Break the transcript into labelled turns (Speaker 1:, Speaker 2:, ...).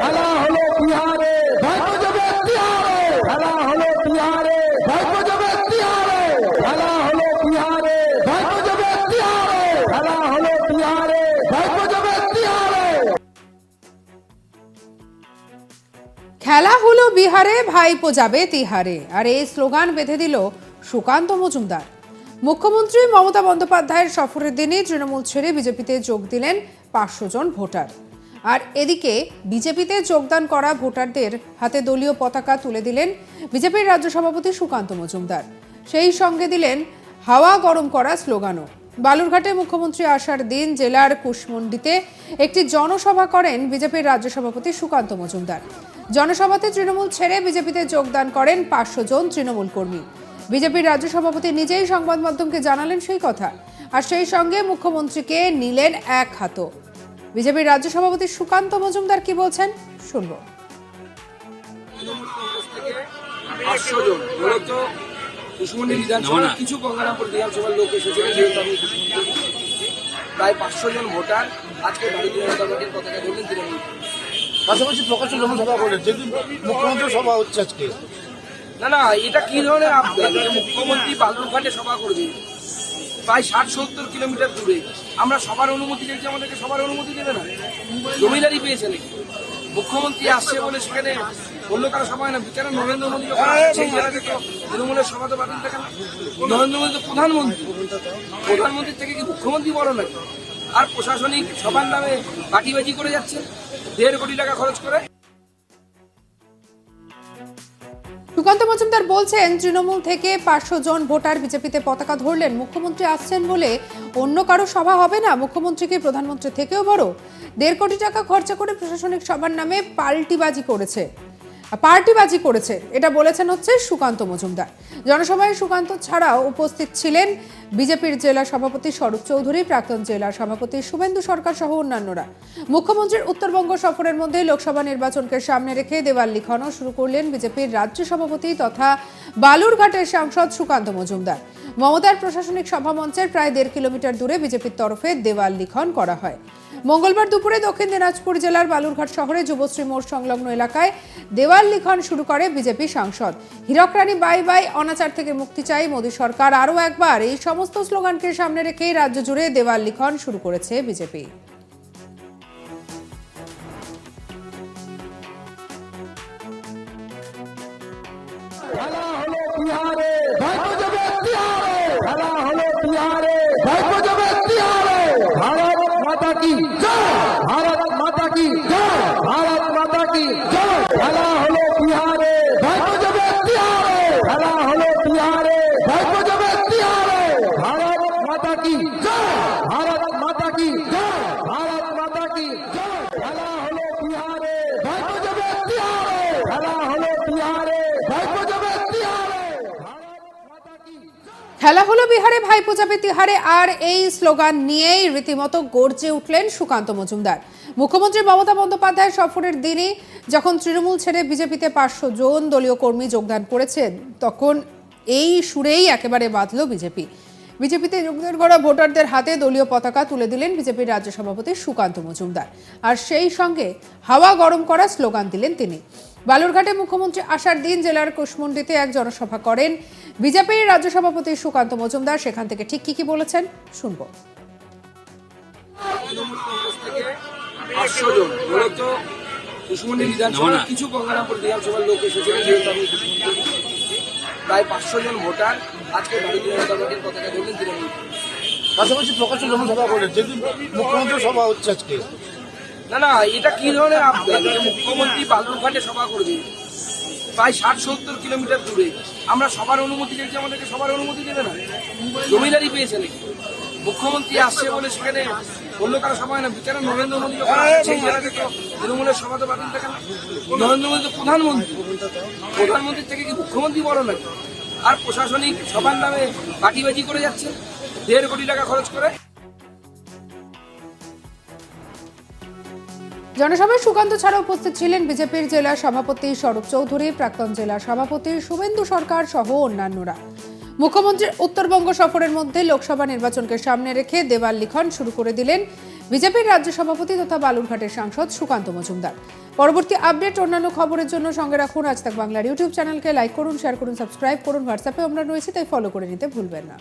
Speaker 1: খেলা হলো বিহারে। খেলা হলো বিহারে। খেলা হলো বিহারে। খেলা হলো বিহারে।
Speaker 2: খেলা হলো বিহারে, ভাইপো যাবে তিহারে। আর এই স্লোগান বেঁধে দিল সুকান্ত মজুমদার। মুখ্যমন্ত্রী মমতা বন্দ্যোপাধ্যায়ের সফরের দিনে তৃণমূল ছেড়ে বিজেপিতে যোগ দিলেন পাঁচশো জন ভোটার। আর এদিকে বিজেপিতে যোগদান করা ভোটারদের হাতে দলীয় পতাকা তুলে দিলেন বিজেপির রাজ্য সভাপতি সুকান্ত মজুমদার। সেই সঙ্গে দিলেন, হাওয়া গরম করা স্লোগানও। বালুরঘাটে মুখ্যমন্ত্রী আসার দিন জেলার কুশমন্ডিতে একটি জনসভা করেন বিজেপির রাজ্য সভাপতি সুকান্ত মজুমদার। জনসভাতে তৃণমূল ছেড়ে বিজেপিতে যোগদান করেন পাঁচশো জন তৃণমূল কর্মী। বিজেপির রাজ্য সভাপতি নিজেই সংবাদ মাধ্যমকে জানালেন সেই কথা। আর সেই সঙ্গে মুখ্যমন্ত্রীকে নিলেন এক হাত বিজেপির রাজ্য সভাপতি সুকান্ত মজুমদার কি বলছেন? শুনব।
Speaker 3: কিছু গঙ্গারামপুর বিধানসভার লোক এসেছিল যেহেতু আমি প্রায় পাঁচশো জন ভোটার আজকে ভারতীয় জনতা পার্টির পতাকা ধরলেন তৃণমূল।
Speaker 4: পাশাপাশি প্রকাশ্য জনসভা করলেন যেদিন মুখ্যমন্ত্রী সভা হচ্ছে আজকে।
Speaker 3: না না এটা কি ধরনের মুখ্যমন্ত্রী বালুরঘাটে সভা করবে? প্রায় ষাট, সত্তর কিলোমিটার দূরে। আমরা সবার অনুমতি চাইছি আমাদেরকে সবার অনুমতি দেবে না। জমিদারি পেয়েছে নাকি? মুখ্যমন্ত্রী আসছে বলে সেখানে অন্য কারও সভা না। বিচারা নরেন্দ্র মোদী যখন সেই থেকে তৃণমূলের সভা তো বাতিল থাকে না। নরেন্দ্র মোদী তো প্রধানমন্ত্রী। প্রধানমন্ত্রীর থেকে কি মুখ্যমন্ত্রী বড় নাকি? আর প্রশাসনিক সবার নামে বাটিবাজি করে যাচ্ছে, দেড় কোটি টাকা খরচ করে।
Speaker 2: সুকান্ত মজুমদার বলছেন, তৃণমূল থেকে পাঁচশো জন ভোটার বিজেপিতে পতাকা ধরলেন। মুখ্যমন্ত্রী আসছেন বলে অন্য কারও সভা হবে না। মুখ্যমন্ত্রীকে প্রধানমন্ত্রী থেকেও বড়। দেড় কোটি টাকা খরচা করে প্রশাসনিক সভার নামে পাল্টিবাজি করেছে। পার্টিবাজি করেছে। এটা বলেছেন হচ্ছে সুকান্ত মজুমদার। জনসভায় সুকান্ত ছাড়াও উপস্থিত ছিলেন বিজেপির জেলা সভাপতি স্বরূপ চৌধুরী, প্রাক্তন জেলা সভাপতি শুভেন্দু সরকার সহ অন্যান্যরা। মুখ্যমন্ত্রীর উত্তরবঙ্গ সফরের মধ্যে লোকসভা নির্বাচনকে সামনে রেখে দেওয়াল লিখনও শুরু করলেন বিজেপির রাজ্য সভাপতি তথা বালুরঘাটের সাংসদ সুকান্ত মজুমদার। মমতার প্রশাসনিক সভা মঞ্চের প্রায় দেড় কিলোমিটার দূরে বিজেপির তরফে দেওয়াল লিখন করা হয়। মঙ্গলবার দুপুরে দক্ষিণ দিনাজপুর জেলার বালুরঘাট শহরে যুবশ্রী মোড় সংলগ্ন এলাকায় দেওয়াল লিখন শুরু করে বিজেপি সাংসদ। হীরকরানী বাই বাই অনাচার থেকে মুক্তি চাই মোদী সরকার। আরও একবার এই সমস্ত স্লোগানকে সামনে রেখেই রাজ্য জুড়ে দেওয়াল লিখন শুরু করেছে বিজেপি।
Speaker 1: খেলা হলো বিহারে, ভাইপো যাবে
Speaker 2: তিহারে, আর এই স্লোগান নিয়েই রীতিমতো গর্জে উঠলেন সুকান্ত মজুমদার। মুখ্যমন্ত্রী মমতা বন্দ্যোপাধ্যায়ের সফরের দিনই যখন তৃণমূল ছেড়ে বিজেপিতে পাঁচশো জন দলীয় কর্মী যোগদান করেছেন, তখন এই সুরেই একেবারে বাঁধল বিজেপি। বিজেপিতে যোগদান করা ভোটারদের হাতে দলীয় পতাকা তুলে দিলেন বিজেপির রাজ্য সভাপতি সুকান্ত মজুমদার। আর সেই সঙ্গে হাওয়া গরম করা স্লোগান দিলেন তিনি। বালুরঘাটে মুখ্যমন্ত্রী আসার দিন জেলার কুশমন্ডিতে এক জনসভা করেন। বিজেপির রাজ্য সভাপতি সুকান্ত মজুমদার সেখান থেকে ঠিক কি কি বলেছেন শুনব।
Speaker 3: তৃণমূল কংগ্রেস থেকে পাঁচশো জন মূলত কুশমন্ডি বিধানসভার কিছু গঙ্গারামপুর বিধানসভার লোক এসেছিল যেহেতু আমি কুশমন্ডি প্রায় পাঁচশো জন ভোটার। আজকে ভারতীয় জনতা পার্টির পতাকা ধরলেন তৃণমূল।
Speaker 4: পাশাপাশি প্রকাশ্য জনসভা করলেন যেদিন মুখ্যমন্ত্রী সভা হচ্ছে আজকে।
Speaker 3: না না, এটা কি ধরনের মুখ্যমন্ত্রী বালুরঘাটে সভা করবে? প্রায় ষাট সত্তর কিলোমিটার দূরে। আমরা সবার অনুমতি চাইছি আমাদেরকে সবার অনুমতি দেবে না? জমিদারি পেয়েছে নাকি? মুখ্যমন্ত্রী আসছে বলে সেখানে অন্য কারও সভা না। বিচারা নরেন্দ্র মোদী যখন জায়গা থেকে তৃণমূলের সভা তো বাতিল থাকে না। নরেন্দ্র মোদী প্রধানমন্ত্রী। প্রধানমন্ত্রীর থেকে কি মুখ্যমন্ত্রী বড় নাকি? আর প্রশাসনিক সবার নামে বাটিবাজি করে যাচ্ছে? দেড় কোটি টাকা খরচ করে?
Speaker 2: জনসভায় সুকান্ত ছাড়া উপস্থিত ছিলেন বিজেপির জেলা সভাপতি স্বরূপ চৌধুরী, প্রাক্তন জেলা সভাপতি শুভেন্দু সরকার সহ অন্যান্যরা। মুখ্যমন্ত্রীর উত্তরবঙ্গ সফরের মধ্যে লোকসভা নির্বাচনকে সামনে রেখে দেওয়াল লিখন শুরু করে দিলেন বিজেপির রাজ্য সভাপতি তথা বালুরঘাটের সাংসদ সুকান্ত মজুমদার। পরবর্তী আপডেট অন্যান্য খবরের জন্য সঙ্গে রাখুন আজ তাক বাংলার ইউটিউব চ্যানেলকে। লাইক করুন, শেয়ার করুন, সাবস্ক্রাইব করুন, হোয়াটসঅ্যাপে আমরা রয়েছি, তাই ফলো করে নিতে ভুলবেন না।